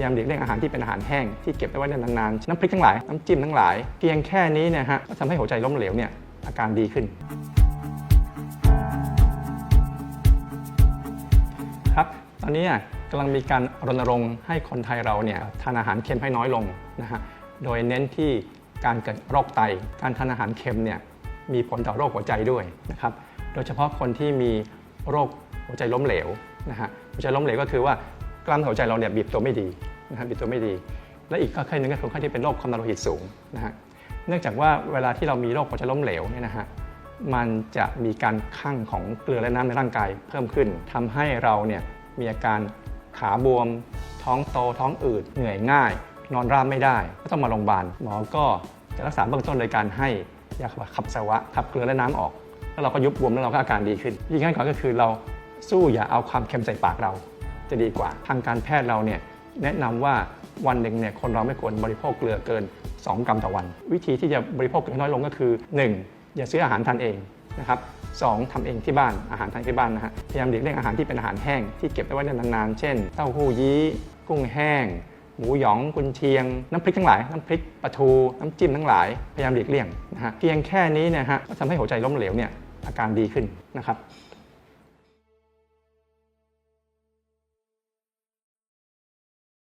ยายามหลีกเลี่ยงอาหารที่เป็นอาหารแห้งที่เก็บไว้ได้นานๆ น้ำพริกทั้งหลาย น้ำจิ้มทั้งหลาย เพียงแค่นี้เนะฮะก็ทำให้หัวใจล้มเหลวเนี่ยอาการดีขึ้น ครับ ตอนนี้กำลังมีการรณรงค์ให้คนไทยเราเนี่ยทานอาหารเค็มให้น้อยลงนะฮะ โดยเน้นที่การเกิดโรคไต การทานอาหารเค็มเนี่ยมีผลต่อโรคหัวใจด้วยนะครับ โดยเฉพาะคนที่มีโรคหัวใจล้มเหลวนะฮะ หัวใจล้มเหลวก็คือว่ากล้ามหัวใจเราเนี่ยบีบตัวไม่ดี นะฮะบีบตัวไม่ดี และอีกข้อหนึ่งก็คือคนไข้ที่เป็นโรคความดันโลหิตสูงนะฮะเนื่องจากว่าเวลาที่เรามีโรคหัวใจล้มเหลวเนี่ยนะฮะมันจะมีการคั่งของเกลือและน้ำในร่างกายเพิ่มขึ้นทำให้เราเนี่ยมีอาการขาบวม ท้องโตท้องอืดเหนื่อยง่าย นอนราบไม่ได้ก็ต้องมาโรงพยาบาลหมอก็จะรักษาเบื้องต้นโดยการให้ยาขับสวะขับเกลือและน้ำออกแล้วเราก็ยุบบวมแล้วเราก็อาการดีขึ้นยิ่งขั้นก่อนก็คือเราสู้อย่าเอาความเค็มใส่ปากเราจะดีกว่า ทางการแพทย์เราเนี่ย แนะนำว่าวันหนึ่งเนี่ยคนเราไม่ควรบริโภคเกลือเกิน 2 กรัมต่อวัน วิธีที่จะบริโภคเกลือน้อยลงก็คือ 1. อย่าซื้ออาหารทานเองนะครับสองทำเองที่บ้านอาหารทานที่บ้านนะฮะพยายามหลีกเลี่ยงอาหารที่เป็นอาหารแห้งที่เก็บไว้ได้นานๆเช่น เต้าหู้ยี้ กุ้งแห้ง หมูหยองกุนเชียง น้ำพริกทั้งหลายน้ำพริกปลาทูน้ำจิ้มทั้งหลายพยายามหลีกเลี่ยงนะฮะเพียงแค่นี้เนะฮะก็ทำให้หัวใจล้มเหลวเนี่ยอาการดีขึ้นนะครับ